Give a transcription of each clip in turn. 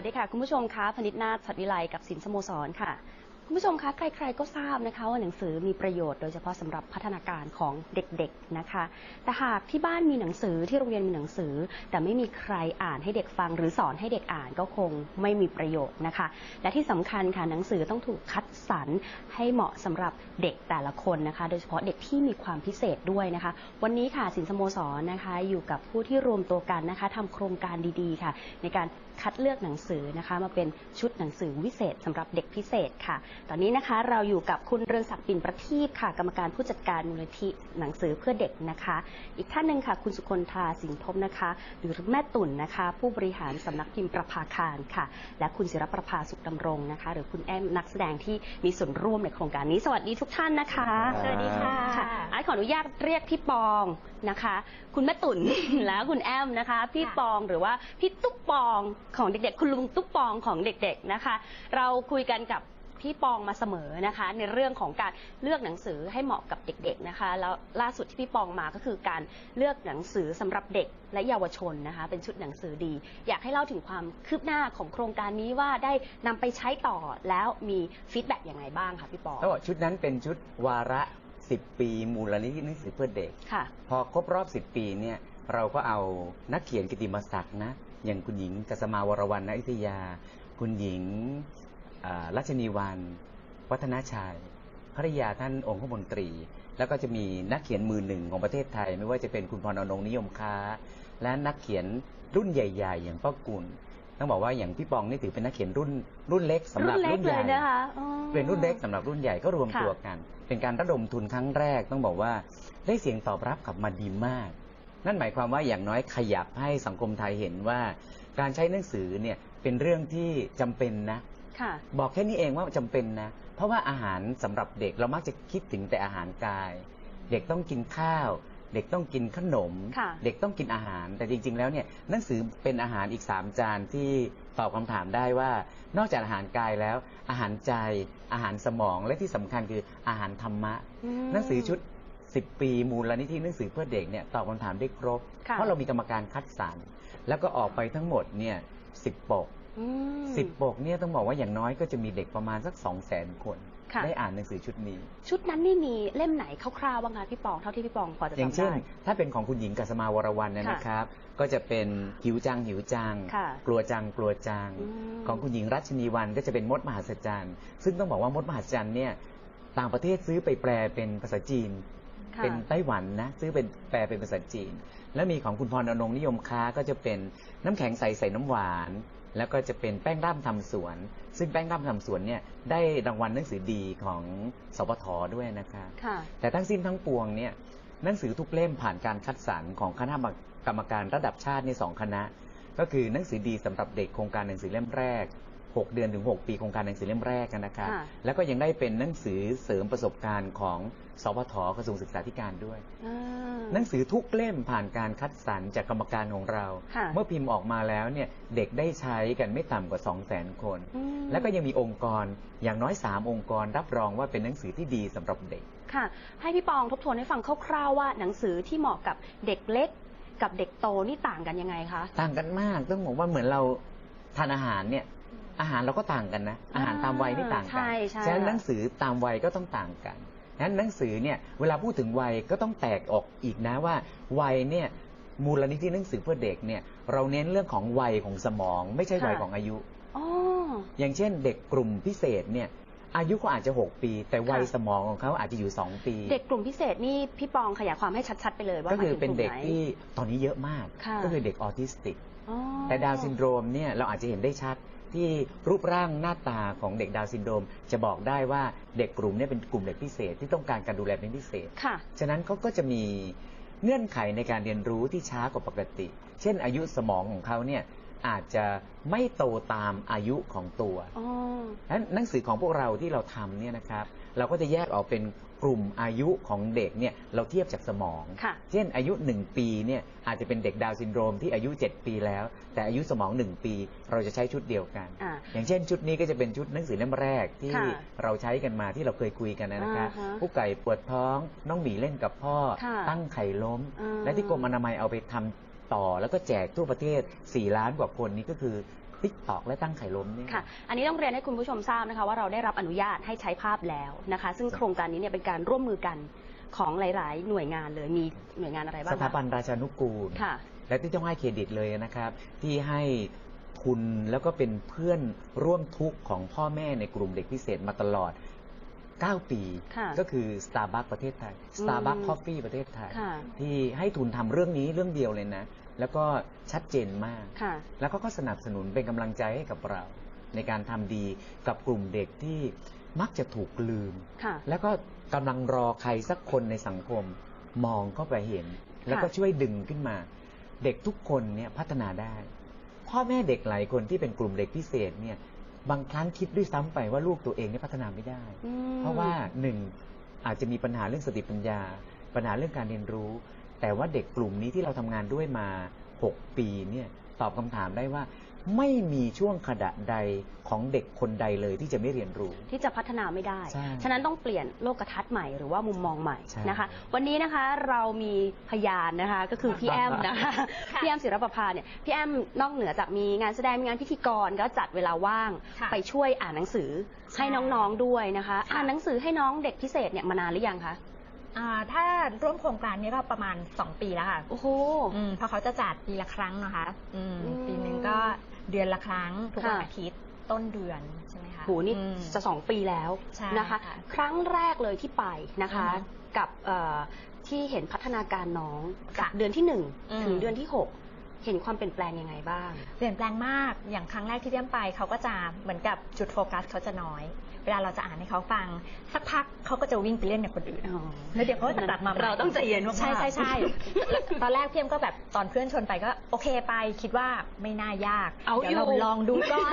วัสดีค่ะ คุณผู้ชมคะพนิษฐ์นาถสัตวิไลกับสินสโมสรค่ะ คุณผู้ชมคะใครๆก็ทราบนะคะว่าหนังสือมีประโยชน์โดยเฉพาะสำหรับพัฒนาการของเด็กๆนะคะ แต่หากที่บ้านมีหนังสือที่โรงเรียนมีหนังสือ แต่ไม่มีใครอ่านให้เด็กฟัง หรือสอนให้เด็กอ่านก็คงไม่มีประโยชน์นะคะ และที่สำคัญค่ะหนังสือต้องถูกคัดสรรให้เหมาะสำหรับเด็กแต่ละคนนะคะ โดยเฉพาะเด็กที่มีความพิเศษด้วยนะคะ วันนี้ค่ะสินสโมสรนะคะ อยู่กับผู้ที่รวมตัวกันนะคะทำโครงการดีๆค่ะ ในการคัดเลือกหนังสือนะคะ มาเป็นชุดหนังสือวิเศษสำหรับเด็กพิเศษค่ะตอนนี้นะคะเราอยู่กับคุณเรืองศักดิ์ปิ่นประทีปค่ะ กรรมการผู้จัดการมูลนิธิหนังสือเพื่อเด็กนะคะ อีกท่านหนึ่งค่ะ คุณสุคนธาสิงห์ทบนะคะ หรือแม่ตุ่นนะคะ ผู้บริหารสำนักพิมพ์ประภาคารค่ะ และคุณศิรประภาสุขดำรงนะคะ หรือคุณแอมนักแสดงที่มีส่วนร่วมในโครงการนี้สวัสดีทุกท่านนะคะสวัสดีค่ะอาร์ตขออนุญาตเรียกพี่ปองนะคะ คุณแม่ตุ่นแล้วคุณแอมนะคะ พี่ค่ะปองหรือว่าพี่ตุ๊กปองของเด็กๆ คุณลุงตุ๊กปองของเด็ก ๆนะคะ เราคุยกันกับ พี่ปองมาเสมอนะคะ ในเรื่องของการเลือกหนังสือให้เหมาะกับเด็กๆนะคะ แล้วล่าสุดที่พี่ปองมาก็คือการเลือกหนังสือสำหรับเด็กและเยาวชนนะคะ เป็นชุดหนังสือดี อยากให้เล่าถึงความคืบหน้าของโครงการนี้ว่าได้นำไปใช้ต่อแล้วมีฟีดแบ็กยังไงบ้างคะพี่ปองต้องบอกชุดนั้นเป็นชุดวาระ10 ปีมูลนิธิหนังสือเพื่อเด็กค่ะพอครบรอบ 10 ปีเนี่ยเราก็เอานักเขียนกิตติมศักดิ์นะ อย่างคุณหญิงกัสมาวรวรรณนอิทยา คุณหญิงอ่า รัชนีวัน วัฒนาชัยภริยาท่านองคมนตรี แล้วก็จะมีนักเขียนมือหนึ่งของประเทศไทย ไม่ว่าจะเป็นคุณพรอนงค์นิยมค้า และนักเขียนรุ่นใหญ่ ๆ อย่างป้ากุลต้องบอกว่าอย่างพี่ปองนี่ถือเป็นนักเขียนรุ่นรุ่นเล็กสำหรับรุ่นเล็กรุ่นใหเลญ่ยนะคะอ๋อเป็นรุ่นเล็กสำหรับรุ่นใหญ่ก็รวมค่ะตัวกัน เป็นการระดมทุนครั้งแรกต้องบอกว่าได้เสียงตอบรับกลับมาดีมาก นั่นหมายความว่าอย่างน้อยขยับให้สังคมไทยเห็นว่า การใช้หนังสือเนี่ยเป็นเรื่องที่จำเป็นนะ ค่ะ บอกแค่นี้เองว่าจำเป็นนะ เพราะว่าอาหารสำหรับเด็กเรามักจะคิดถึงแต่อาหารกาย เด็กต้องกินข้าว เด็กต้องกินขนม ค่ะ เด็กต้องกินอาหาร แต่จริง ๆ แล้วเนี่ยหนังสือเป็นอาหารอีก 3 จานที่ตอบคำถามได้ว่า นอกจากอาหารกายแล้ว อาหารใจ อาหารสมองและที่สำคัญคืออาหารธรรมะมหนังสือชุด 10 ปีมูลนิธิหนังสือเพื่อเด็กเนี่ยตอบคำถามได้ครบ ค่ะ เพราะเรามีกรรมการคัดสรรแล้วก็ออกไปทั้งหมดเนี่ยสิบปกอื ม สิบปกเนี่ยต้องบอกว่าอย่างน้อยก็จะมีเด็กประมาณสักสองแสนคน ค่ะ ได้อ่านหนังสือชุดนี้ ชุดนั้นนี่มีเล่มไหนคร่าวๆบ้างคะพี่ปองเท่าที่พี่ปองพอจะอย่างจำเช่น ได้ ถ้าเป็นของคุณหญิงกัสมาวรวรรณเนี่ยค่ะนะครับ ก็จะเป็นหิวจังหิวจัง ค่ะกลัวจังกลัวจัง อืม ของคุณหญิงรัชนีวันก็จะเป็นมดมหัศจรรย์ ซึ่งต้องบอกว่ามดมหัศจรรย์เนี่ยต่างประเทศซื้อไปแปลเป็นภาษาจีน ค่ะ เป็นไต้หวันนะซื้อเป็นแปลเป็นภาษาจีน แล้วมีของคุณพรอนงค์นิยมค้าก็จะเป็นน้ำแข็งใสใส่น้ำหวาน แล้วก็จะเป็นแป้งร่ำทำสวน ซึ่งแป้งร่ำทำสวนเนี่ยได้รางวัลหนังสือดีของสปทด้วยนะครับค่ะแต่ทั้งสิ้นทั้งปวงเนี่ยหนังสือทุกเล่มผ่านการคัดสรรของคณะกรรมการระดับชาติในสองคณะ ก็คือหนังสือดีสำหรับเด็กโครงการหนังสือเล่มแรก 6 เดือนถึง 6 ปีโครงการหนังสือเล่มแรกกันนะครับค่ะแล้วก็ยังได้เป็นหนังสือเสริมประสบการณ์ของสพทกระทรวงศึกษาธิการด้วย อ่า หนังสือทุกเล่มผ่านการคัดสรรจากกรรมการของเรา ค่ะ เมื่อพิมพ์ออกมาแล้วเนี่ยเด็กได้ใช้กันไม่ต่ำกว่า 2 0 0 0 0 0 คน อืมแล้วก็ยังมีองค์กรอย่างน้อย 3 องค์กรรับรองว่าเป็นหนังสือที่ดีสำหรับเด็ก ค่ะ ให้พี่ปองทบทวนให้ฟังคร่าวๆว่าหนังสือที่เหมาะกับเด็กเล็ก กับเด็กโตนี่ต่างกันยังไงคะ ต่างกันมากต้องบอกว่าเหมือนเราทานอาหารเนี่ย อาหารเราก็ต่างกันนะ อาหารตามวัยนี่ต่างกัใช่ใช่ ฉะนั้นหนังสือตามวัยก็ต้องต่างกันฉะนั้นหนังสือเนี่ยเวลาพูดถึงวัยก็ต้องแตกออกอีกนะว่าวัยเนี่ยมูลนิธิหนังสือเพื่อเด็กเนี่ยเราเน้นเรื่องของวัยของสมอง ไม่ใช่วัยของอายุ อ๋อ อย่างเช่น เด็กกลุ่มพิเศษเนี่ยอายุเขาอาจจะ 6 ปี แต่วัยค่ะ สมองของเขาอาจจะอยู่ 2 ปี เด็กกลุ่มพิเศษนี่พี่ปองขยายความให้ชัด ๆ ไปเลยว่าก็คือหมายถึงเป็นเด็กลุ่มไห ที่ตอนนี้เยอะมาก ค่ะ ก็คือเด็กออทิสติก อ๋อ แต่ดาวน์ซินโดรมเนี่ยเราอาจจะเห็นได้ชัด ที่รูปร่างหน้าตาของเด็กดาวน์ซินโดรมจะบอกได้ว่าเด็กกลุ่มเนี้เป็นกลุ่มเด็กพิเศษที่ต้องการการดูแลเป็นพิเศษ ค่ะ ฉะนั้นเขาก็จะมีเงื่อนไขในการเรียนรู้ที่ช้ากว่าปกติ เช่น อายุสมองของเขาเนี่ยอาจจะไม่โตตามอายุของตัวอ๋อ ฉะนั้นหนังสือของพวกเราที่เราทำเนี่ยนะครับ เราก็จะแยกออกเป็น กลุ่มอายุของเด็กเนี่ยเราเทียบจากสมอง ค่ะ เช่นอายุ 1 ปีเนี่ยอาจจะเป็นเด็กดาวน์ซินโดรมที่อายุ 7 ปีแล้ว แต่อายุสมอง 1 ปี เราจะใช้ชุดเดียวกัน อ่า อย่างเช่นชุดนี้ก็จะเป็นชุดหนังสือเล่มแรกที่ค่ะเราใช้กันมาที่เราเคยคุยกันนะครับอ่าฮะผู้ไก่ปวดท้อง น้องหมีเล่นกับพ่อ ค่ะตั้งไข่ล้ม อ่า และที่กรมอนามัยเอาไปทำต่อแล้วก็แจกทั่วประเทศ 4 ล้านกว่าคนนี้ก็คือ ติ๊กตอกและตั้งไข่ล้มเนี่ย ค่ะ อันนี้ต้องเรียนให้คุณผู้ชมทราบนะคะว่าเราได้รับอนุญาตให้ใช้ภาพแล้วนะคะ ซึ่งโครงการนี้เนี่ยเป็นการร่วมมือกันของหลาย ๆ หน่วยงานเลยมีหน่วยงานอะไรบ้างสถาบันราชานุกูล ค่ะ และที่ต้องให้เครดิตเลยนะครับ ที่ให้ทุนแล้วก็เป็นเพื่อนร่วมทุกข์ของพ่อแม่ในกลุ่มเด็กพิเศษมาตลอด 9 ปี ค่ะก็คือ Starbucks ประเทศไทย Starbucks Coffee ประเทศไทย ค่ะ ที่ให้ทุนทำเรื่องนี้เรื่องเดียวเลยนะ แล้วก็ชัดเจนมากค่ะแล้วเขาก็สนับสนุนเป็นกำลังใจให้กับเรา ในการทำดีกับกลุ่มเด็กที่มักจะถูกลืมค่ะแล้วก็กำลังรอใครสักคนในสังคมมองเข้าไปเห็น แล้วก็ช่วยดึงขึ้นมา เด็กทุกคนเนี่ยพัฒนาได้ พ่อแม่เด็กหลายคนที่เป็นกลุ่มเด็กพิเศษเนี่ยบางครั้งคิดด้วยซ้ำไปว่าลูกตัวเองเนี่ยพัฒนาไม่ได้อืมเพราะว่าหนึ่งอาจจะมีปัญหาเรื่องสติปัญญา ปัญหาเรื่องการเรียนรู้ แต่ว่าเด็กกลุ่มนี้ที่เราทำงานด้วยมา 6 ปีเนี่ยตอบคำถามได้ว่า ไม่มีช่วงขณะใดของเด็กคนใดเลยที่จะไม่เรียนรู้ ที่จะพัฒนาไม่ได้ใช่ฉะนั้นต้องเปลี่ยนโลกทัศน์ใหม่หรือว่ามุมมองใหม่ใช่นะคะ วันนี้นะคะเรามีพยานนะคะก็คือพี่แอมนะคะค่ะพี่แอมศิรประภาเนี่ยพี่แอมนอกเหนือจากมีงานแสดงมีงานพิธีกรก็จัดเวลาว่างค่ะไปช่วยอ่านหนังสือใช่ให้น้องๆด้วยนะคะค่ะอ่านหนังสือให้น้องเด็กพิเศษเนี่ยมานานหรือยังคะ อ่าถ้าร่วมโครงการนี้ก็ประมาณ 2 ปีแล้วค่ะโอ้โห อืมเพราะเขาจะจัดปีละครั้งนะคะอืมอืม ปีหนึ่งก็เดือนละครั้งทุกวันค่ะ อาทิตย์ต้นเดือนใช่ไหมคะโหนี่อืม จะสองปีแล้วใช่นะคะ ค่ะครั้งแรกเลยที่ไปนะคะ อือฮึกับเอ่อที่เห็นพัฒนาการน้องค่ะจากเดือนที่หนึ่งอืม ถึงเดือนที่หกเห็นความเปลี่ยนแปลงยังไงบ้าง เปลี่ยนแปลงมากอย่างครั้งแรกที่เลี่ยมไปเขาก็จะเหมือนกับจุดโฟกัสเขาจะน้อยเวลาเราจะอ่านให้เขาฟัง สักพักเขาก็จะวิ่งไปเล่นกับคนอื่น แล้วเดี๋ยวเขาก็จะกลับมาใหม่เราต้องใจเย็นมากๆ ใช่ใช่ใช่แล้วตอนแรกพี่เอ็มก็แบบตอนเพื่อนชวนไปก็โอเคไปคิดว่าไม่น่ายากเอาเดี๋ยวเราอยู่ ลองดูก่อน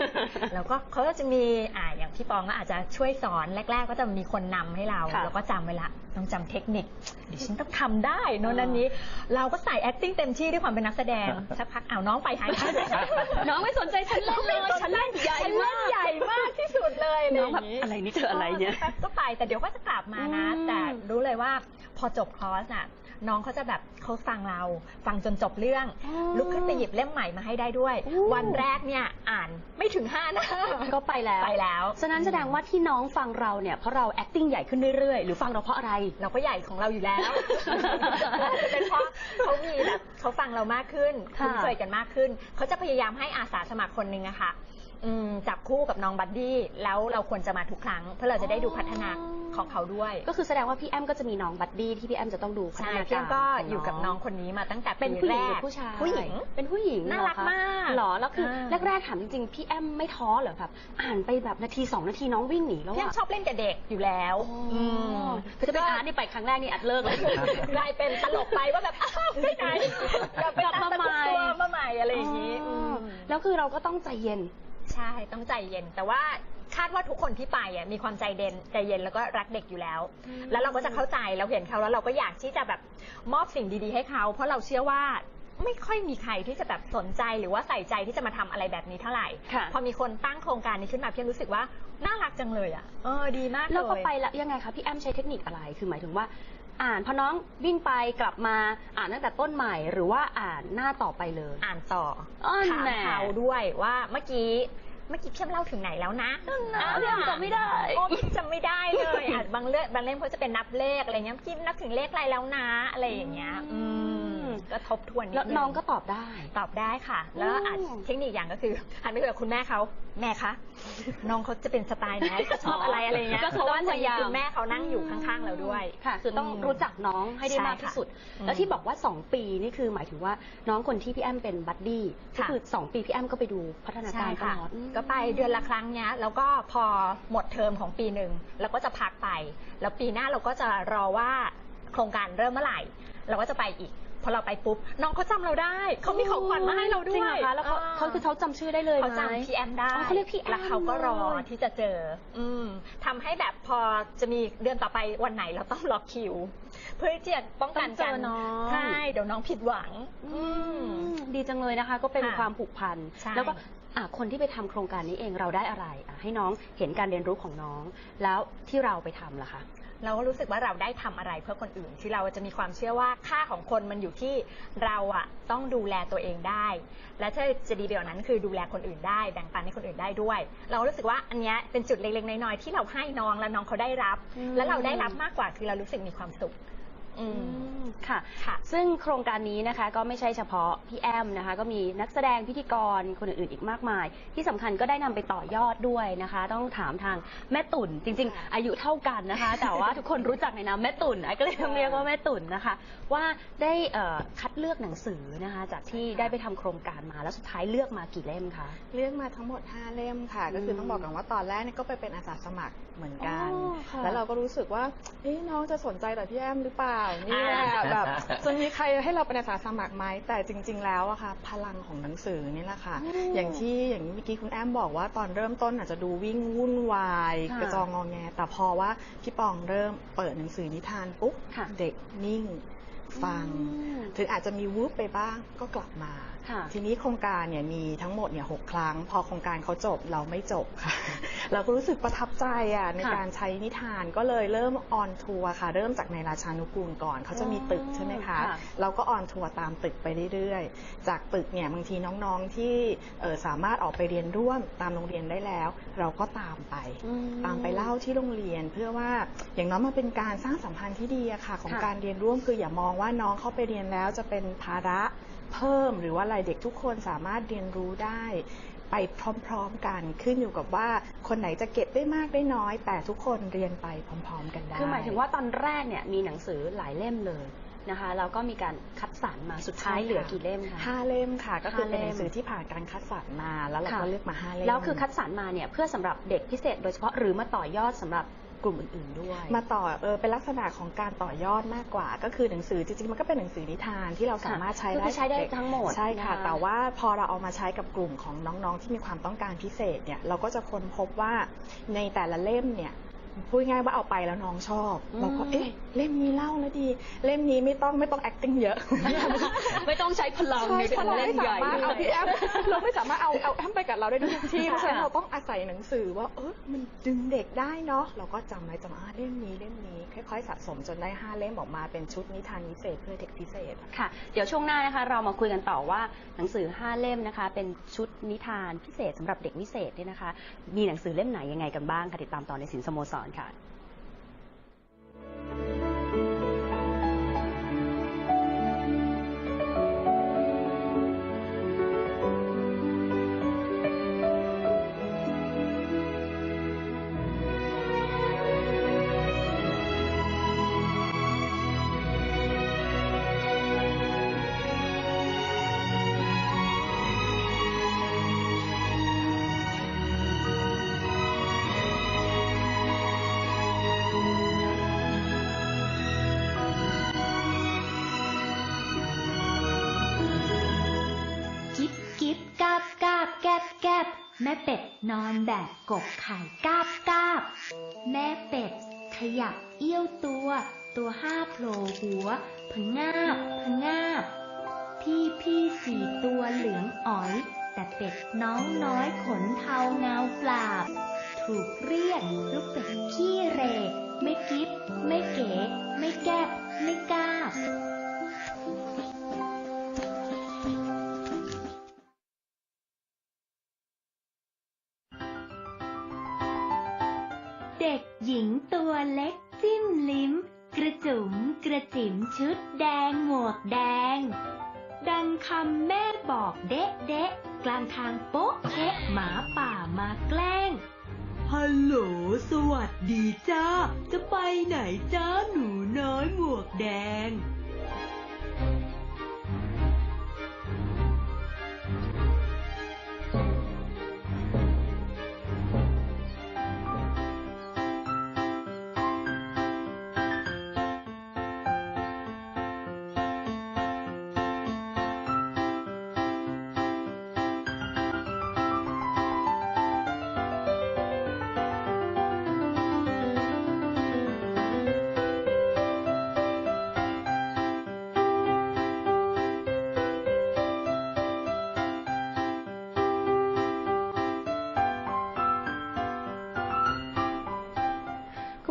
แล้วก็เขาก็จะมีอ่าอย่างพี่ปองก็อาจจะช่วยสอนแรก ๆ ก็จะมีคนนำให้เราค่ะ แล้วก็จำไว้ละต้องจำเทคนิคเดี๋ยวฉันต้องทำได้โน่นนั่นนี้ เราก็ใส่ acting เต็มที่ด้วยความเป็นนักแสดงสักพักเอาน้องไปหายไป น้องไม่สนใจฉันเล่นเลย ฉันเล่นใหญ่ฉันเล่มานก ใหญ่มากที่สุดเลยน้องแบบย่างนี้อะไรนี่เธออะไรเนี่ย แป๊บก็ไปแต่เดี๋ยวก็จะกลับมานะ อืมแต่รู้เลยว่าพอจบคอร์สน่ะน้องเขาจะแบบเขาฟังเรา ฟังจนจบเรื่องลุกขึ้นไปหยิบเล่มใหม่มาให้ได้ด้วย อู้ วันแรกเนี่ยอ่านไม่ถึงห้าหน้าก็ไปแล้ว ไปแล้วฉะนั้นแสดงว่าที่น้องฟังเราเนี่ยเพราะเรา acting ใหญ่ขึ้นเรื่อยๆ หรือฟังเราเพราะอะไร เราก็ใหญ่ของเราอยู่แล้วเป็นเพราะเขามีแบบเขาฟังเรามากขึ้นค่ะ คุ้นเคยกันมากขึ้น เขาจะพยายามให้อาสาสมัครคนหนึ่งอะค่ะ อืมจับคู่กับน้องบัดดี้แล้วเราควรจะมาทุกครั้ง เพื่อเราจะได้ดูพัฒนาของเขาด้วยก็คือแสดงว่าพี่แอมก็จะมีน้องบัดดี้ที่พี่แอมจะต้องดูพัฒใช่นาพี่การแอมก็ขอยู่กับน้องคนนี้มาตั้งแต่เป็นปีผู้หแรญิงหรือกผู้ชายผู้หญิง เป็นผู้หญิงน่ารักเหอคะมากหรอแล้วคืออา แรกๆถามจริงๆพี่แอมไม่ท้อเหรอแบบอ่านไปแบบนาทีสองนาทีน้องวิ่งหนีแล้วพี่แอมอะชอบเล่นกับเด็กอยู่แล้วอืมมคือจะเป็นอาร์ตนี่ไปครั้งแรกนี่อัดเลิกเลย กลายเป็นตลกไปว่าแบบอ้าวไปไหนกลับไปกลับมาใหม่ตัวมาใหม่อะไรอย่างนี้อ๋อมแล้วคือเราก็ต้องใจเย็น ใช่ต้องใจเย็น แต่ว่าคาดว่าทุกคนที่ไปอะมีความใจเด่นใจเย็นแล้วก็รักเด็กอยู่แล้วอืมแล้วเราก็จะเข้าใจเราเห็นเขาแล้วเราก็อยากที่จะแบบมอบสิ่งดี ๆ ให้เขา เพราะเราเชื่อว่าไม่ค่อยมีใครที่จะแบบสนใจหรือว่าใส่ใจที่จะมาทำอะไรแบบนี้เท่าไหร่ค่ะพอมีคนตั้งโครงการนี้ขึ้นมาเพียงรู้สึกว่าน่ารักจังเลยอะเออดีมากเลยแล้วก็ไปแล้วยังไงคะพี่แอมใช้เทคนิคอะไรคือหมายถึงว่า อ่านพอน้องวิ่งไปกลับมาอ่านตั้งแต่ต้นใหม่หรือว่าอ่านหน้าต่อไปเลย อ่านต่ออ้อนถามแหม่เขาด้วยว่าเมื่อกี้ เมื่อกี้เพียมเล่าถึงไหนแล้วนะนะพี่แอมจำไม่ได้โอ้จำไม่ได้เลยอะบางเรื่องบางเล่มเขาจะเป็นนับเลขอะไรเงี้ยเมื่อกี้นับถึงเลขอะไรแล้วนะอะไรอย่างเงี้ย อืมก็ทบทวนนิดแล้วนึงน้องก็ตอบได้ ตอบได้ค่ะ แล้วอาจอืมเทคนิคอย่างก็คือหันไปคุยกับคุณแม่เขาแม่คะน้องเขาจะเป็นสไตล์ไหนเขาชอบอะไรอะไรเงี้ยก็คือว่าต้องพยายามคุณแม่เขานั่งอยู่ข้างๆเราด้วย ค่ะ คือต้องอืมรู้จักน้องให้ได้ใช่มากที่สุดค่ะแล้วที่บอกว่า 2 ปีนี่คือหมายถึงว่าน้องคนที่พี่แอมเป็นบัดดี้ก็ค่ะคือ 2 ปีพี่แอมก็ไปดูพัฒนาใช่การตค่ะลอดอืมก็ไปเดือนละครั้งเนี้ยแล้วก็พอหมดเทอมของปีหนึ่งเราก็จะพักไป แล้วปีหน้าเราก็จะรอว่าโครงการเริ่มเมื่อไหร่ เราก็จะไปอีก พอเราไปปุ๊บน้องเขาจำเราได้เขามีของขวัญมาให้เราด้จริงวเหรยอคะแล้วเขาเขาคือเขาจำชื่อได้เลยเขาไหมจำพี่แอมได้อ๋อเขาเรียกพี่แอมแล้วเขาก็รอเลย ที่จะเจอ อืมทำให้แบบพอจะมีเดือนต่อไปวันไหนเราต้องล็อกคิว เพื่อที่จะป้องกันต้องเจกัอนน้อง ใช่เดี๋ยวน้องผิดหวัง อือืมมดีจังเลยนะคะ ก็เป็นค่ะความผูกพัน ใช่แล้วก็ อะคนที่ไปทำโครงการนี้เองเราได้อะไรอะให้น้องเห็นการเรียนรู้ของน้อง แล้วที่เราไปทำล่ะคะ เราก็รู้สึกว่าเราได้ทำอะไรเพื่อคนอื่นคือเราจะมีความเชื่อว่าค่าของคนมันอยู่ที่เราอะต้องดูแลตัวเองได้ และถ้าจะดีไปกว่านั้นคือดูแลคนอื่นได้แบ่งปันให้คนอื่นได้ด้วย เรารู้สึกว่าอันเนี้ยเป็นจุดเล็กๆน้อยๆที่เราให้น้องแล้วน้องเขาได้รับ อืม แล้วเราได้รับมากกว่าคือเรารู้สึกมีความสุข อือืมมค่ะ ค่ะซึ่งโครงการนี้นะคะก็ไม่ใช่เฉพาะพี่แอมนะคะ ก็มีนักแสดงพิธีกรคนอื่นๆอีกมากมาย ที่สำคัญก็ได้นำไปต่อยอดด้วยนะคะ ต้องถามทางแม่ตุ่นจริง ๆ อายุเท่ากันนะคะ แต่ว่าทุกคนรู้จักในนามแม่ตุ่นไอ้ก็เลยต้องเรียกว่าแม่ตุ่นนะคะ ว่าได้เอ่อคัดเลือกหนังสือนะคะ จากที่ได้ไปทำโครงการมาแล้วสุดท้ายเลือกมากี่เล่มคะ เลือกมาทั้งหมด 5 เล่มค่ะ ก็คือต้องบอกกันว่าตอนแรกเนี่ยก็ไปเป็นอาสาสมัครเหมือนกัน อ๋อค่ะแล้วเราก็รู้สึกว่าเฮ้ยน้องจะสนใจแต่พี่แอมหรือเปล่าเนี่ยอ่าแบบจะมีใครให้เราเป็นอาสาสมัครไหมแต่จริง ๆ แล้วอะค่ะ พลังของหนังสือนี่แหละค่ะอืมอย่างที่อย่างเมื่อกี้คุณแอมบอกว่าตอนเริ่มต้นอาจจะดูวิ่งวุ่นวาย ค่ะกระจองงอแง แต่พอว่าพี่ปองเริ่มเปิดหนังสือนิทานปุ๊บค่ะ เด็กนิ่ง ฟัง อืม ถึงอาจจะมีวูบไปบ้างก็กลับมา ค่ะ ทีนี้โครงการเนี่ยมีทั้งหมดเนี่ยหกครั้ง พอโครงการเขาจบเราไม่จบค่ะ เราก็รู้สึกประทับใจอะในค่ะการใช้นิทานก็เลยเริ่มออนทัวร์ค่ะ เริ่มจากในราชานุกูลก่อนเขาจะมีตึกใช่ไหมคะ ค่ะ เราก็ออนทัวร์ตามตึกไปเรื่อยๆ จากตึกเนี่ยบางทีน้องๆที่เอ่อสามารถออกไปเรียนร่วมตามโรงเรียนได้แล้ว เราก็ตามไป อื ตามไปเล่าที่โรงเรียนเพื่อว่าอย่างน้อยมันเป็นการสร้างสัมพันธ์ที่ดีอะค่ะ ของค่ะการเรียนร่วมคืออย่ามองว่าน้องเข้าไปเรียนแล้วจะเป็นภาระ เพิ่ม หรือว่าอะไรเด็กทุกคนสามารถเรียนรู้ได้ ไปพร้อมๆกันขึ้นอยู่กับว่าคนไหนจะเก็บได้มากได้น้อย แต่ทุกคนเรียนไปพร้อม ๆ กันได้คือหมายถึงว่าตอนแรกเนี่ยมีหนังสือหลายเล่มเลยนะคะแล้วก็มีการคัดสรรมาสุดท้ายใช่ค่ะเหลือกี่เล่มคะห้าเล่มค่ะ ก็คือห้าเป็นเล่หมนังสือที่ผ่านการคัดสรรมาแล้วเราค่ะก็เลือกมาห้าเล่มแล้วคือคัดสรรมาเนี่ยเพื่อสำหรับเด็กพิเศษโดยเฉพาะหรือมาต่อยอดสำหรับ กลุ่มอื่นๆด้วย มาต่อเออเป็นลักษณะของการต่อยอดมากกว่า ก็คือหนังสือจริงๆมันก็เป็นหนังสือนิทานที่เราสามารถใช้คือได้ใช้ได้กับเกทั้งหมดใช่ค่ะนแต่ว่าพอเราเอามาใช้กับกลุ่มของน้องๆ ที่มีความต้องการพิเศษเนี่ยเราก็จะค้นพบว่าในแต่ละเล่มเนี่ย พูดง่ายๆว่าเอาไปแล้วน้องชอบอืมเราก็เอ๊ะเล่มนี้เล่าแล้วดี เล่มนี้ไม่ต้องไม่ต้อง acting เยอะ ไม่ต้องใช้พลังใช่ในเพการราะเราเล่นไม่ใหสาญ่มารถเอาพี่แอมเราไม่สามารถเอาเอาแอมไปกับเราได้ทุกที่ค่ะเพราะฉะนั้นเราต้องอาศัยหนังสือว่าเออมันดึงเด็กได้เนาะเราก็จำไว้จำอ่าเล่มนี้เล่มนี้ค่อยๆสะสมจนได้ห้าเล่มออกมาเป็นชุดนิทานพิเศษเพื่อเด็กพิเศษค่ะ เดี๋ยวช่วงหน้านะคะ เรามาคุยกันต่อว่าหนังสือ 5 เล่มนะคะ เป็นชุดนิทานพิเศษสำหรับเด็กวิเศษเนี่ยนะคะ มีหนังสือเล่มไหนยังไงกันบ้างค่ะติดตามต่อในสินสโมสรค่ เป็ดนอนแบบกบไข่กาบกาบ แม่เป็ด ขยับเอี้ยวตัว ตัวห้าโผล่หัวพะงาบพะงาบ พี่พี่สี่ตัวเหลืองอ๋อย แต่เป็ดน้องน้อยขนเทาเงาปราบ ถูกเรียกลูกเป็ดขี้เร ไม่กิบไม่เก๋ ไม่แกบไม่กาบ เล็กจิ้มลิ้ม กระจุ๋มกระจิ๋มชุดแดงหมวกแดง ดังคำแม่บอกเดะเดะกลางทางโป๊ะเชะหมาป่ามาแกล้งฮัลโหล สวัสดีจ้า จะไปไหนจ้าหนูน้อยหมวกแดง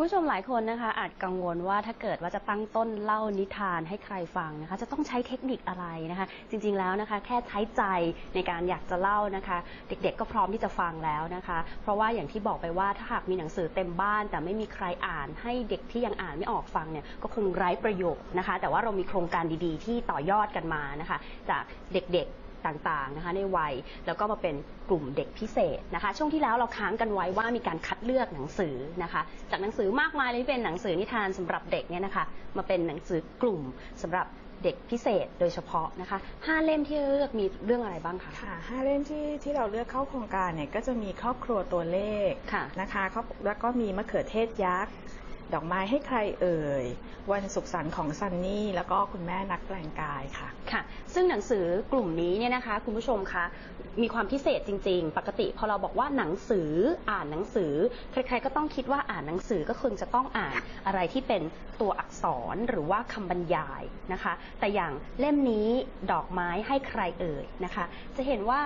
ผู้ชมหลายคนนะคะ อาจกังวลว่าถ้าเกิดว่าจะตั้งต้นเล่านิทานให้ใครฟังนะคะ จะต้องใช้เทคนิคอะไรนะคะ จริงๆแล้วนะคะ แค่ใช้ใจในการอยากจะเล่านะคะ เด็กๆก็พร้อมที่จะฟังแล้วนะคะ เพราะว่าอย่างที่บอกไปว่าถ้าหากมีหนังสือเต็มบ้าน แต่ไม่มีใครอ่านให้เด็กที่ยังอ่านไม่ออกฟังเนี่ยก็คงไร้ประโยชน์นะคะ แต่ว่าเรามีโครงการดีๆ ที่ต่อยอดกันมานะคะ จากเด็กๆ ต่างๆนะคะในวัย แล้วก็มาเป็นกลุ่มเด็กพิเศษนะคะ ช่วงที่แล้วเราค้างกันไว้ว่ามีการคัดเลือกหนังสือนะคะ จากหนังสือมากมายเลยที่เป็นหนังสือนิทานสำหรับเด็กเนี่ยนะคะ มาเป็นหนังสือกลุ่มสำหรับเด็กพิเศษโดยเฉพาะนะคะห้าเล่มที่เลือกมีเรื่องอะไรบ้างคะค่ะห้าเล่มที่ที่เราเลือกเข้าโครงการเนี่ยก็จะมีครอบครัวตัวเลขค่ะนะคะครอบแล้วก็มีมะเขือเทศยักษ์ ดอกไม้ให้ใครเอ่ย วันสุขสันต์ของซันนี่ แล้วก็คุณแม่นักแปลงกายค่ะ ค่ะ ซึ่งหนังสือกลุ่มนี้เนี่ยนะคะ คุณผู้ชมคะ มีความพิเศษจริง ๆ ปกติพอเราบอกว่าหนังสืออ่านหนังสือ ใครๆก็ต้องคิดว่าอ่านหนังสือก็คงจะต้องอ่านอะไรที่เป็นตัวอักษรหรือว่าคำบรรยายนะคะ แต่อย่างเล่มนี้ดอกไม้ให้ใครเอ่ยนะคะ จะเห็นว่า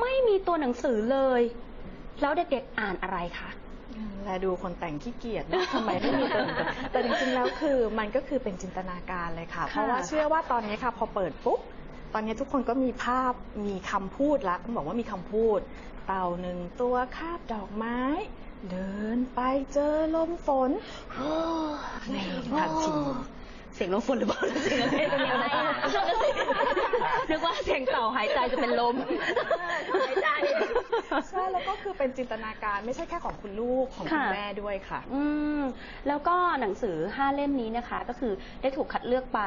ไม่มีตัวหนังสือเลย แล้วเด็กๆอ่านอะไรคะ และดูคนแต่งขี้เกียจนะทำไมไม่มีตัวหนังสือแต่จริงๆแล้วคือมันก็คือเป็นจินตนาการเลยค่ะ เพราะว่าเชื่อว่าตอนนี้ค่ะพอเปิดปุ๊บตอนนี้ทุกคนก็มีภาพมีคำพูดละต้องบอกว่ามีคำพูด เต่าหนึ่งตัวคาบดอกไม้ เดินไปเจอลมฝนในทันที เสียงลมฝนหรือเปล่าเสียงอะไรเป็นยังไงอะนึกว่าเสียงเต่าหายใจจะเป็นลม หายใจ ใช่แล้วก็คือเป็นจินตนาการไม่ใช่แค่ของคุณลูกของคุณค่ะ แม่ด้วยค่ะ อืมแล้วก็หนังสือ 5 เล่มนี้นะคะ ก็คือได้ถูกคัดเลือกไป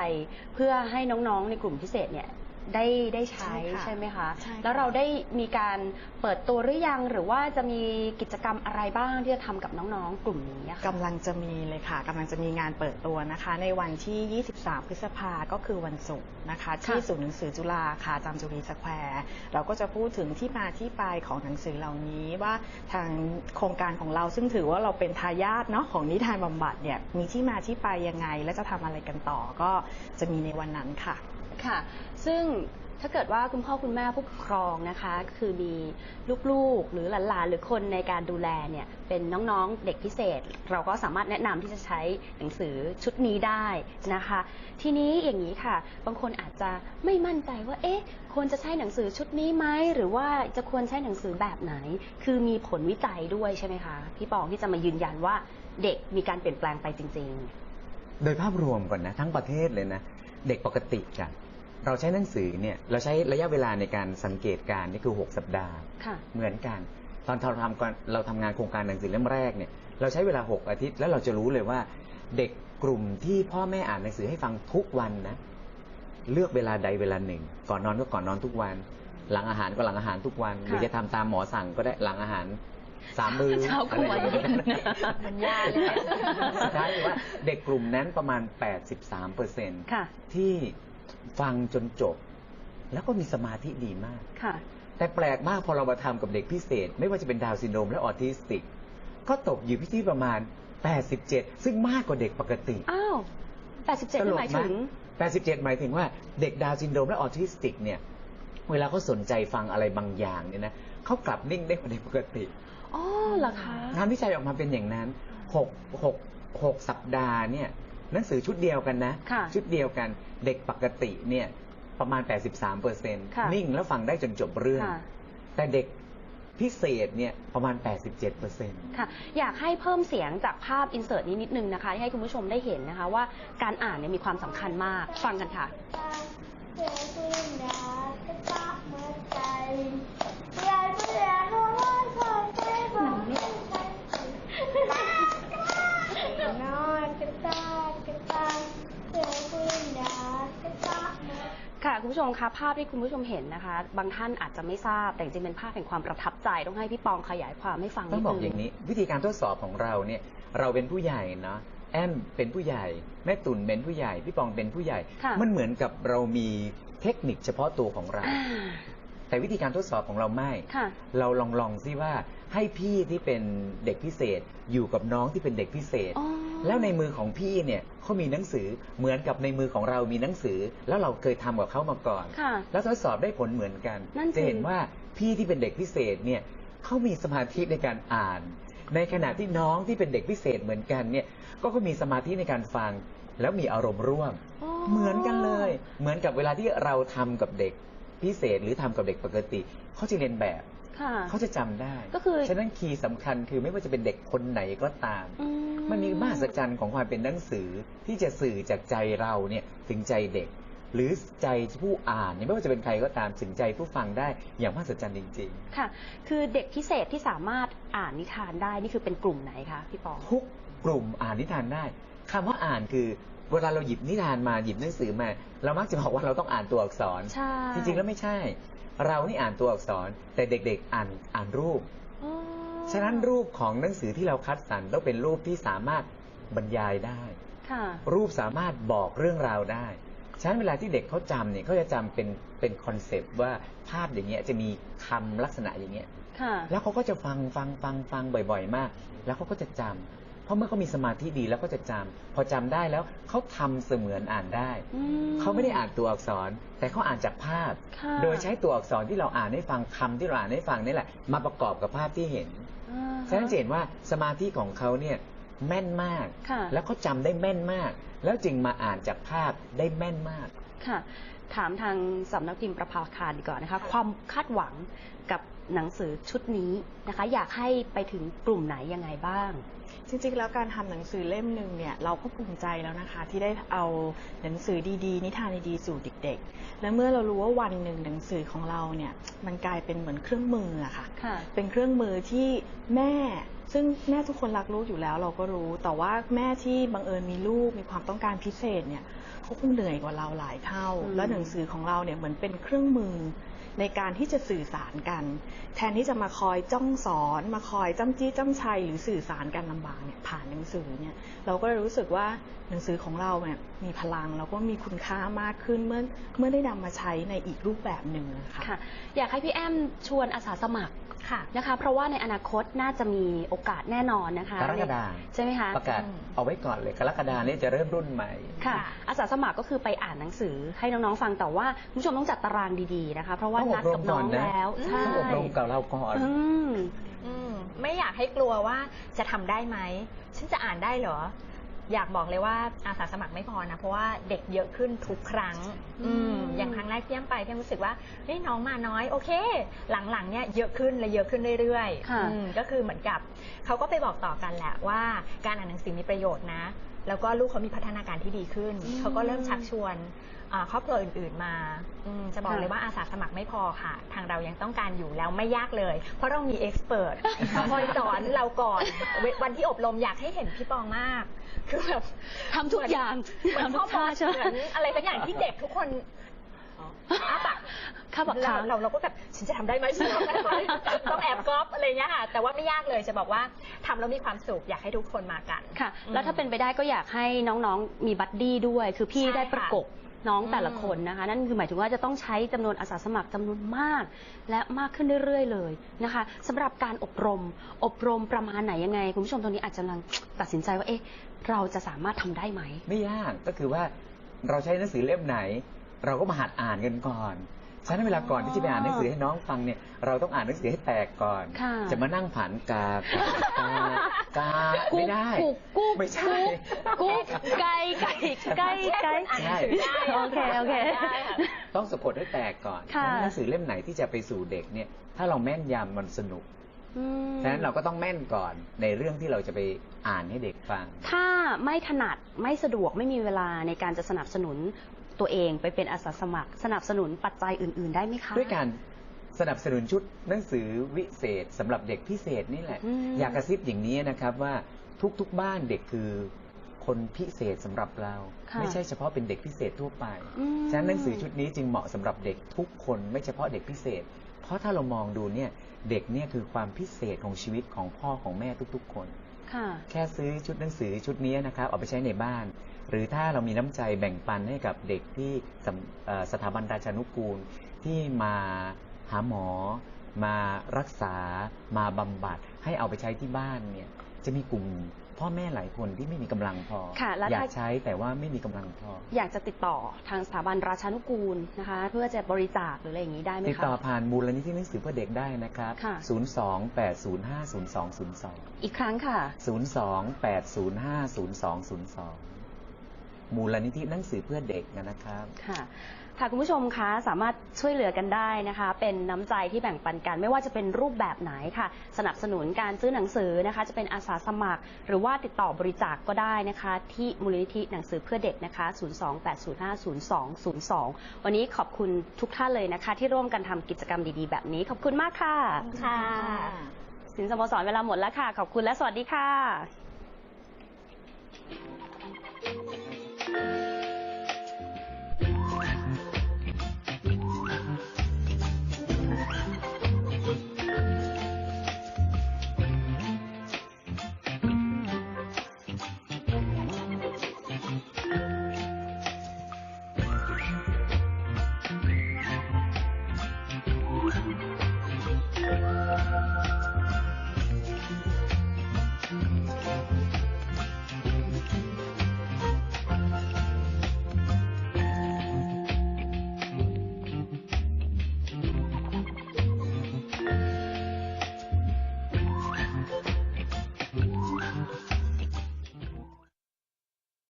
เพื่อให้น้องๆในกลุ่มพิเศษเนี่ย ได้ได้ใช้ใช่ค่ะใช่ไหมคะใช่ค่ะ แล้วเราได้มีการเปิดตัวหรือยังหรือว่าจะมีกิจกรรมอะไรบ้างที่จะทำกับน้องๆ กลุ่มนี้อะค่ะ กำลังจะมีเลยค่ะกำลังจะมีงานเปิดตัวนะคะ ในวันที่ 23 พฤษภาก็คือวันศุกร์นะคะ ที่ค่ะศูนย์หนังสือจุฬาค่ะจามจุรีสแควร์เราก็จะพูดถึงที่มาที่ไปของหนังสือเหล่านี้ว่าทางโครงการของเราซึ่งถือว่าเราเป็นทายาทเนาะของนิทานบำบัดเนี่ยมีที่มาที่ไปยังไงและจะทำอะไรกันต่อก็จะมีในวันนั้นค่ะ ค่ะ ซึ่งถ้าเกิดว่าคุณพ่อคุณแม่ผู้ปกครองนะคะ คือมีลูกๆ หรือหลานๆ หรือคนในการดูแลเนี่ยเป็นน้องๆ เด็กพิเศษ เราก็สามารถแนะนำที่จะใช้หนังสือชุดนี้ได้นะคะ ทีนี้อย่างนี้ค่ะ บางคนอาจจะไม่มั่นใจว่าเอ๊ะควรจะใช้หนังสือชุดนี้ไหมหรือว่าจะควรใช้หนังสือแบบไหน คือมีผลวิจัยด้วยใช่ไหมคะพี่ปองที่จะมายืนยันว่าเด็กมีการเปลี่ยนแปลงไปจริง ๆ โดยภาพรวมก่อนนะ ทั้งประเทศเลยนะ เด็กปกติจ้ะ เราใช้หนังสือเนี่ยเราใช้ระยะเวลาในการสังเกตการณ์นี่คือ 6 สัปดาห์ๆค่ะเหมือนกัน ตอนเราทำก่อนเราทำงานโครงการหนังสือเล่มแรกเนี่ยเราใช้เวลา 6 อาทิตย์แล้วเราจะรู้เลยว่า เด็กกลุ่มที่พ่อแม่อ่านหนังสือให้ฟังทุกวันนะ เลือกเวลาใดเวลาหนึ่ง ก่อนนอนก็ก่อนนอนทุกวัน หลังอาหารก็หลังอาหารทุกวัน หรือค่ะจะทำตามหมอสั่งก็ได้หลังอาหารสามมือเช้ากับวันเย็นมันยากเลยสุดท้ายคือว่าเด็กกลุ่มนั้นประมาณ 83เปอร์เซ็นต์ค่ะที่ ฟังจนจบ แล้วก็มีสมาธิดีมากค่ะ แต่แปลกมากพอเรามาทำกับเด็กพิเศษ ไม่ว่าจะเป็นดาวน์ซินโดรมและออทิสติก ก็ตกอยู่ที่ประมาณ 87 ซึ่งมากกว่าเด็กปกติ อ้าว 87นี่หมายถึง 87 หมายถึงว่าเด็กดาวน์ซินโดรมและออทิสติกเนี่ย เวลาเขาสนใจฟังอะไรบางอย่างเนี่ยนะเขากลับนิ่งได้กว่าเด็กปกติอ๋อเหรอคะงานวิจัยออกมาเป็นอย่างนั้น6 6 6สัปดาห์เนี่ย หนังสือชุดเดียวกันนะ ค่ะชุดเดียวกันเด็กปกติเนี่ยประมาณ 83เปอร์เซ็นต์ค่ะนิ่งแล้วฟังได้จนจบเรื่อง ค่ะ แต่เด็กพิเศษเนี่ยประมาณ 87เปอร์เซ็นต์ ค่ะอยากให้เพิ่มเสียงจากภาพอินเสิร์ตนี้นิดนึงนะคะ ให้คุณผู้ชมได้เห็นนะคะว่าการอ่านเนี่ยมีความสำคัญมาก ฟังกันค่ะ เพื่อนเพื่อนรักก็ตักเมื่อใจเพื่อนเพื่อนร้องไห้ใจบอกไม่ใจนอนก็ตากก็ตากเพื่อนเพื่อนรักก็ตักเมื่อ ค่ะคุณผู้ชมคะภาพที่คุณผู้ชมเห็นนะคะ บางท่านอาจจะไม่ทราบแต่จริงๆเป็นภาพแห่งความประทับใจต้องให้พี่ปองขยายความให้ฟังต้นิองดบอกนึงอย่างนี้ วิธีการทดสอบของเราเนี่ยเราเป็นผู้ใหญ่เนาะแอมเป็นผู้ใหญ่ แม่ตุ่นเป็นผู้ใหญ่ พี่ปองเป็นผู้ใหญ่ ค่ะมันเหมือนกับเรามีเทคนิคเฉพาะตัวของเราอ่า แต่วิธีการทดสอบของเราไม่ค่ะเราลองลองซิว่าให้พี่ที่เป็นเด็กพิเศษ อยู่กับน้องที่เป็นเด็กพิเศษ อ๋อ แล้วในมือของพี่เนี่ยเขามีหนังสือเหมือนกับในมือของเรามีหนังสือ แล้วเราเคยทำกับเขามาก่อน ค่ะ แล้วทดสอบได้ผลเหมือนกัน นั่นสิจะเห็นว่าพี่ที่เป็นเด็กพิเศษเนี่ยเขามีสมาธิในการอ่าน ในขณะที่น้องที่เป็นเด็กพิเศษเหมือนกันเนี่ยก็ก็มีสมาธิในการฟัง แล้วมีอารมณ์ร่วมอ๋อเหมือนกันเลย เหมือนกับเวลาที่เราทำกับเด็ก พิเศษหรือทำกับเด็กปกติเขาจะเรียนแบบค่ะเขาจะจำได้ก็คือฉะนั้นคีย์สำคัญคือไม่ว่าจะเป็นเด็กคนไหนก็ตามอืมันมีมหัศจรรย์ของความเป็นหนังสือที่จะสื่อจากใจเราเนี่ยถึงใจเด็ก หรือใจผู้อ่านเนี่ยไม่ว่าจะเป็นใครก็ตามถึงใจผู้ฟังได้อย่างมหัศจรรย์จริงค่ะ คือเด็กพิเศษที่สามารถอ่านนิทานได้นี่คือเป็นกลุ่มไหนคะพี่ปองๆทุกกลุ่มอ่านนิทานได้คำว่าอ่านคือ เวลาเราหยิบนิทานมาหยิบหนังสือมา เรามักจะบอกว่าเราต้องอ่านตัวอักษร ใช่จริงๆแล้วไม่ใช่ เรานี่อ่านตัวอักษร แต่เด็กๆอ่านอ่านรูป อ๋อฉะนั้นรูปของหนังสือที่เราคัดสรรต้องเป็นรูปที่สามารถบรรยายได้ ค่ะ รูปสามารถบอกเรื่องราวได้ ฉะนั้นเวลาที่เด็กเขาจำเนี่ยเขาจะจำเป็นเป็นคอนเซปต์ว่าภาพอย่างเงี้ยจะมีคำลักษณะอย่างเงี้ย ค่ะ แล้วเขาก็จะฟังฟังฟังฟังบ่อย ๆ มาก แล้วเขาก็จะจำ เพราะเมื่อเขามีสมาธิดีแล้วก็จะจำพอจำได้แล้วเขาทำเสมือนอ่านได้ อืมเขาไม่ได้อ่านตัวอักษร แต่เขาอ่านจากภาพ ค่ะโดยใช้ตัวอักษรที่เราอ่านให้ฟังคำที่เราอ่านให้ฟังนี่แหละ มาประกอบกับภาพที่เห็นอ่าฉะนั้นจะเห็นว่าสมาธิของเขาเนี่ยแม่นมาก ค่ะ แล้วเขาจำได้แม่นมาก แล้วจึงมาอ่านจากภาพได้แม่นมาก ค่ะ ถามทางสำนักพิมพ์ประภาคารดีกว่านะคะ ความคาดหวังกับ หนังสือชุดนี้นะคะ อยากให้ไปถึงกลุ่มไหนยังไงบ้าง จริงๆ แล้วการทำหนังสือเล่มหนึ่งเนี่ยเราก็ภูมิใจแล้วนะคะ ที่ได้เอาหนังสือดีๆ นิทานดีๆสู่เด็ก ๆ และเมื่อเรารู้ว่าวันหนึ่งหนังสือของเราเนี่ยมันกลายเป็นเหมือนเครื่องมืออะค่ะค่ะเป็นเครื่องมือที่แม่ซึ่งแม่ทุกคนรักลูกอยู่แล้วเราก็รู้ แต่ว่าแม่ที่บังเอิญมีลูกมีความต้องการพิเศษเนี่ยเขาคงเหนื่อยกว่าเราหลายเท่าอืมและหนังสือของเราเนี่ยเหมือนเป็นเครื่องมือ ในการที่จะสื่อสารกัน แทนที่จะมาคอยจ้องสอน มาคอยจ้ำจี้จ้ำชัยหรือสื่อสารกันลำบากเนี่ยผ่านหนังสือเนี่ยเราก็เลยรู้สึกว่าหนังสือของเราเนี่ยมีพลังแล้วก็มีคุณค่ามากขึ้นเมื่อเมื่อได้นำมาใช้ในอีกรูปแบบหนึ่งนะคะค่ะอยากให้พี่แอมชวนอาสาสมัครค่ะนะคะเพราะว่าในอนาคตน่าจะมีโอกาสแน่นอนนะคะกรกฎาใช่ไหมคะประกาศอืมเอาไว้ก่อนเลยกรกฎาเนี่ยจะเริ่มรุ่นใหม่ค่ะค่ะ อาสาสมัครก็คือไปอ่านหนังสือให้น้องๆฟังแต่ว่าคุณผู้ชมต้องจัดตารางดีๆนะคะ เพราะว่าต้องอบนัดรกัมบก่น้ออนงนะแล้วใช่ต้องอบรมกับเราก่อน อืม อืมไม่อยากให้กลัวว่าจะทำได้ไหมฉันจะอ่านได้เหรอ อยากบอกเลยว่าอาสาสมัครไม่พอนะ เพราะว่าเด็กเยอะขึ้นทุกครั้ง อืม อย่างครั้งแรกพี่แอมไปพี่แอมรู้สึกว่าเฮ้ยน้องมาน้อย โอเค หลังๆเนี่ยเยอะขึ้นและเยอะขึ้นเรื่อยค่ะ ๆอืมก็คือเหมือนกับเขาก็ไปบอกต่อกันแหละว่า การอ่านหนังสือมีประโยชน์นะ แล้วก็ลูกเขามีพัฒนาการที่ดีขึ้นอืมเขาก็เริ่มชักชวนอ่า ครอบครัวอื่น ๆ มาอืมจะบอกค่ะเลยว่าอาสาสมัครไม่พอค่ะ ทางเรายังต้องการอยู่แล้วไม่ยากเลย เพราะเรามีเอ็กซ์เพรสคอยสอนเราก่อนเววันที่อบรมอยากให้เห็นพี่ปองมาก คือแบบทำทุกอย่างเหมือนทำทุพ่อกพอท่าใช่ไหม เหมือนอะไรสักอย่างที่เด็กทุกคนอ้าปาก ข้าบอกเราค้าง เราเราก็แบบฉันจะทำได้ไหมฉันจะทำได้ไหมต้องแอบก๊อปอะไรเงี้ยค่ะ แต่ว่าไม่ยากเลยจะบอกว่าทำแล้วมีความสุขอยากให้ทุกคนมากัน ค่ะอืมแล้วถ้าเป็นไปได้ก็อยากให้น้องๆ มีบัดดี้ด้วย คือพี่ใช่ได้ประกบ น้องอืมแต่ละคนนะคะ นั่นคือหมายถึงว่าจะต้องใช้จำนวนอาสาสมัครจำนวนมาก และมากขึ้นเรื่อยๆเลยนะคะสำหรับการอบรม อบรมประมาณไหนยังไง คุณผู้ชมตรงนี้อาจจะกำลังตัดสินใจว่าเอ๊ะเราจะสามารถทำได้ไหม ไม่ยากก็คือว่าเราใช้หนังสือเล่มไหน เราก็มาหัดอ่านกันก่อนฉะนั้นเวลาก่อนที่จะไปอ่านหนังสือให้น้องฟังเนี่ยเราต้องอ่านหนังสือให้แตกก่อน ค่ะ จะมานั่งผันกากากา กาไม่ได้ กุ๊กกุ๊กไม่ใช่ กุ๊กไก่ไก่ไก่ไก่อ่านหนังสือได้ะโอเคโอเคได้ค่ะต้องสะกดให้แตกก่อนค่ะฉะนั้นหนังสือเล่มไหนที่จะไปสู่เด็กเนี่ยถ้าเราแม่นยำมันสนุกอืม ฉะนั้นเราก็ต้องแม่นก่อนในเรื่องที่เราจะไปอ่านให้เด็กฟัง ถ้าไม่ถนัดไม่สะดวกไม่มีเวลาในการจะสนับสนุนตัวเองไปเป็นอาสาสมัคร สนับสนุนปัจจัยอื่น ๆ ได้ไหมคะ ด้วยการ สนับสนุนชุดหนังสือวิเศษสำหรับเด็กพิเศษนี่แหละอืมอยากกระซิบอย่างนี้นะครับว่าทุกๆบ้านเด็กคือคนพิเศษสำหรับเราค่ะไม่ใช่เฉพาะเป็นเด็กพิเศษทั่วไปอืมฉะนั้นหนังสือชุดนี้จึงเหมาะสำหรับเด็กทุกคนไม่เฉพาะเด็กพิเศษ เพราะถ้าเรามองดูเนี่ยเด็กเนี่ยคือความพิเศษของชีวิตของพ่อของแม่ทุกๆ คนค่ะแค่ซื้อชุดหนังสือชุดนี้นะครับเอาไปใช้ในบ้าน หรือถ้าเรามีน้ำใจแบ่งปันให้กับเด็กที่สำเอ่อสถาบันราชานุกูลที่มา หาหมอ มารักษามาบำบัดให้เอาไปใช้ที่บ้านเนี่ยจะมีกลุ่มพ่อแม่หลายคนที่ไม่มีกำลังพอค่ะแล้วอยาถ้ากใช้แต่ว่าไม่มีกำลังพอ อยากจะติดต่อทางสถาบันราชานุกูลนะคะ เพื่อจะบริจาคหรืออะไรอย่างนี้ได้ไหมติดคะต่อผ่านมูลนิธิหนังสือเพื่อเด็กได้นะครับค่ะ028050202 อีกครั้งค่ะ 028050202 มูลนิธิหนังสือเพื่อเด็กนะครับ ค่ะ ค่ะคุณผู้ชมคะสามารถช่วยเหลือกันได้นะคะ เป็นน้ำใจที่แบ่งปันกัน ไม่ว่าจะเป็นรูปแบบไหนค่ะ สนับสนุนการซื้อหนังสือนะคะ จะเป็นอาสาสมัคร หรือว่าติดต่อบริจาคกก็ได้นะคะ ที่มูลนิธิหนังสือเพื่อเด็กนะคะ 028050202 วันนี้ขอบคุณทุกท่านเลยนะคะ ที่ร่วมกันทำกิจกรรมดีๆ แบบนี้ ขอบคุณมากค่ะ ค่ะ สินสโมสรเวลาหมดแล้วค่ะ ขอบคุณและสวัสดีค่ะ